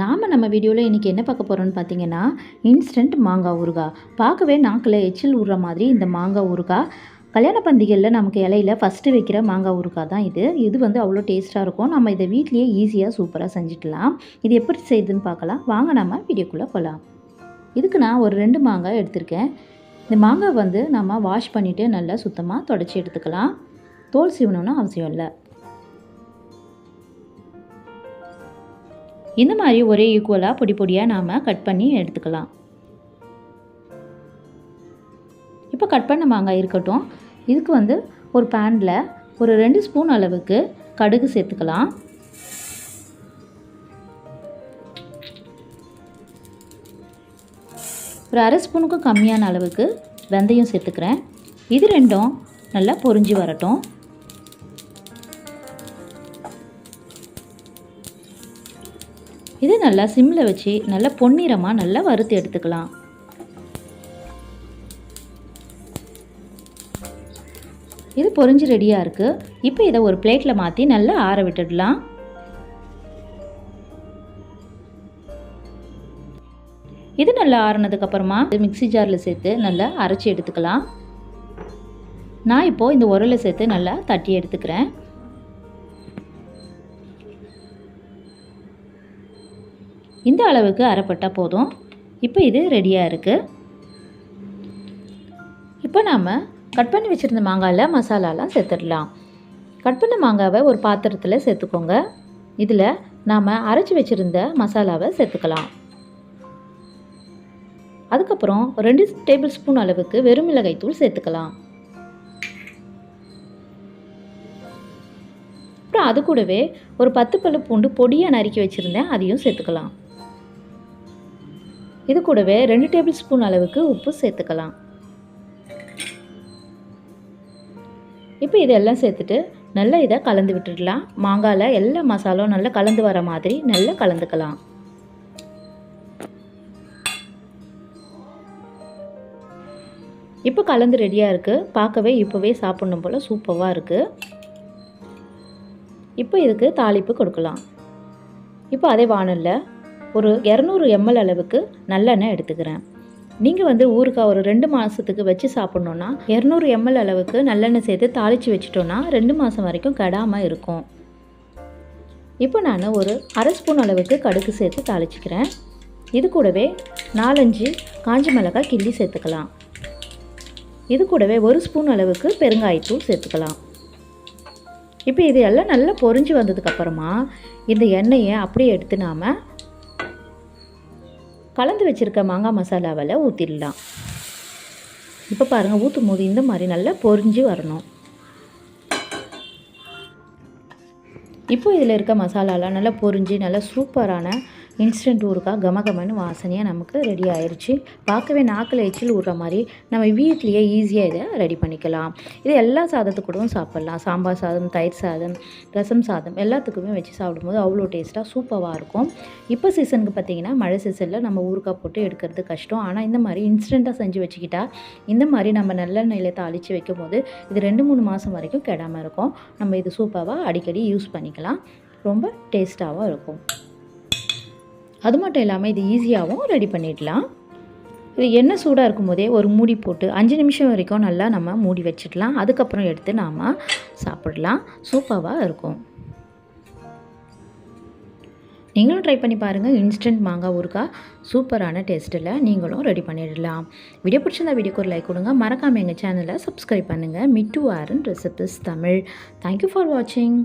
நாம் நம்ம வீடியோவில் இன்றைக்கி என்ன பார்க்க போகிறோம்னு பார்த்தீங்கன்னா இன்ஸ்டன்ட் மாங்காய் ஊறுகாய். பார்க்கவே நாக்கில் எச்சில் ஊறுற மாதிரி இந்த மாங்காய் ஊறுகாய். கல்யாண பந்திகளில் நமக்கு இலையில ஃபஸ்ட்டு வைக்கிற மாங்காய் ஊறுகாய் தான் இது. இது வந்து அவ்வளோ டேஸ்ட்டாக இருக்கும். நம்ம இதை வீட்லேயே ஈஸியாக சூப்பராக செஞ்சுக்கலாம். இது எப்படி செய்யுதுன்னு பார்க்கலாம். வாங்க நம்ம வீடியோக்குள்ளே போகலாம் இதுக்கு நான் ஒரு ரெண்டு மாங்காய் எடுத்திருக்கேன். இந்த மாங்காய் வந்து நம்ம வாஷ் பண்ணிவிட்டு நல்லா சுத்தமாக தொடச்சி எடுத்துக்கலாம். தோல் சீவணும்னு அவசியம் இல்லை. இந்த மாதிரி ஒரே ஈக்குவலாக பொடி பொடியாக நாம் கட் பண்ணி எடுத்துக்கலாம். இப்போ கட் பண்ண மாங்காய் இருக்கட்டும். இதுக்கு வந்து ஒரு பேனில் ஒரு ரெண்டு ஸ்பூன் அளவுக்கு கடுகு சேர்த்துக்கலாம். ஒரு அரை ஸ்பூனுக்கும் கம்மியான அளவுக்கு வெந்தயம் சேர்த்துக்கிறேன். இது ரெண்டும் நல்லா பொரிஞ்சு வரட்டும். இது நல்லா சிம்மில் வச்சு நல்லா பொன்னிறமாக நல்லா வறுத்து எடுத்துக்கலாம். இது பொரிஞ்சு ரெடியாக இருக்குது இப்போ இதை ஒரு பிளேட்டில் மாற்றி நல்லா ஆற விட்டுடலாம். இது நல்லா ஆறுனதுக்கப்புறமா மிக்ஸி ஜாரில் சேர்த்து நல்லா அரைச்சி எடுத்துக்கலாம். நான் இப்போது இந்த உரலை சேர்த்து நல்லா தட்டி எடுத்துக்கிறேன். இந்த அளவுக்கு அரைப்பட்டால் போதும். இப்போ இது ரெடியாக இருக்குது இப்போ நாம் கட் பண்ணி வச்சுருந்த மாங்காயில் மசாலாலாம் சேர்த்துடலாம். கட் பண்ண மாங்காவை ஒரு பாத்திரத்தில் சேர்த்துக்கோங்க. இதில் நாம் அரைச்சி வச்சுருந்த மசாலாவை சேர்த்துக்கலாம். அதுக்கப்புறம் ரெண்டு டேபிள் ஸ்பூன் அளவுக்கு வெறும் மிளகாய் தூள் சேர்த்துக்கலாம். அப்புறம் அது கூடவே ஒரு பத்து பல்லு பூண்டு பொடியாக நறுக்கி வச்சுருந்தேன் அதையும் சேர்த்துக்கலாம். இது கூடவே ரெண்டு டேபிள் ஸ்பூன் அளவுக்கு உப்பு சேர்த்துக்கலாம். இப்போ இதெல்லாம் சேர்த்துட்டு நல்லா இதை கலந்து விட்டுடலாம். மாங்காயில் எல்லா மசாலும் நல்லா கலந்து வர மாதிரி நல்லா கலந்துக்கலாம். இப்போ கலந்து ரெடியாக இருக்குது பார்க்கவே இப்போவே சாப்பிட்ணும் போல் சூப்பராக இருக்குது இப்போ இதுக்கு தாளிப்பு கொடுக்கலாம். இப்போ அதே வானலில் ஒரு இரநூறு எம்எல் அளவுக்கு நல்லெண்ணெய் எடுத்துக்கிறேன். நீங்கள் வந்து ஊறுகாய் ஒரு ரெண்டு மாதத்துக்கு வச்சு சாப்பிட்ணுன்னா இரநூறு எம்எல் அளவுக்கு நல்லெண்ணெய் சேர்த்து தாளித்து வச்சிட்டோன்னா ரெண்டு மாதம் வரைக்கும் கெடாமல் இருக்கும். இப்போ நான் ஒரு அரை ஸ்பூன் அளவுக்கு கடுகு சேர்த்து தாளிச்சிக்கிறேன். இது கூடவே நாலஞ்சு காஞ்ச மிளகாய் கிள்ளி சேர்த்துக்கலாம். இது கூடவே ஒரு ஸ்பூன் அளவுக்கு பெருங்காயத்தூள் சேர்த்துக்கலாம். இப்போ இது எல்லாம் நல்லா பொரிஞ்சு வந்ததுக்கப்புறமா இந்த எண்ணெயை அப்படியே எடுத்து நாம் கலந்து வச்சுருக்க மாங்காய் மசாலாவில் ஊற்றிடலாம் இப்போ பாருங்கள் ஊற்றும் போது இந்த மாதிரி நல்லா பொரிஞ்சு வரணும். இப்போ இதில் இருக்க மசாலாலாம் நல்லா பொரிஞ்சு நல்லா சூப்பரான இன்ஸ்டன்ட் ஊறுகாய் கமகமன்னு வாசனையாக நமக்கு ரெடி ஆயிடுச்சு பார்க்கவே நாக்கில் எச்சில் விடுற மாதிரி நம்ம வீட்லேயே ஈஸியாக இதை ரெடி பண்ணிக்கலாம். இது எல்லா சாதத்து கூடவும் சாப்பிட்லாம். சாம்பார் சாதம் தயிர் சாதம் ரசம் சாதம் எல்லாத்துக்குமே வச்சு சாப்பிடும்போது அவ்வளோ டேஸ்ட்டாக சூப்பராக இருக்கும். இப்போ சீசனுக்கு பார்த்திங்கன்னா மழை சீசனில் நம்ம ஊறுகாய் போட்டு எடுக்கிறது கஷ்டம். ஆனால் இந்த மாதிரி இன்ஸ்டண்ட்டாக செஞ்சு வச்சுக்கிட்டா இந்த மாதிரி நம்ம நல்லெண்ணெயில் தாளித்து வைக்கும் போது இது ரெண்டு மூணு மாதம் வரைக்கும் கெடாமல் இருக்கும். நம்ம இது சூப்பராக அடிக்கடி யூஸ் பண்ணிக்கலாம். ரொம்ப டேஸ்ட்டாகவும் இருக்கும். அது மட்டும் இல்லாமல் இது ஈஸியாகவும் ரெடி பண்ணிடலாம். இது எண்ணெய் சூடாக இருக்கும் போதே ஒரு மூடி போட்டு அஞ்சு நிமிஷம் வரைக்கும் நல்லா நம்ம மூடி வச்சிடலாம். அதுக்கப்புறம் எடுத்து நாம் சாப்பிடலாம். சூப்பராக இருக்கும். நீங்களும் ட்ரை பண்ணி பாருங்கள் இன்ஸ்டன்ட் மாங்காய் ஊறுகாய் சூப்பரான டேஸ்ட்டில் நீங்களும் ரெடி பண்ணிடலாம். வீடியோ பிடிச்சிருந்தா வீடியோக்கு ஒரு லைக் கொடுங்க. மறக்காமல் எங்கள் சேனலை சப்ஸ்கிரைப் பண்ணுங்கள் Mittu Aaron recipes Tamil. Thank you for வாட்சிங்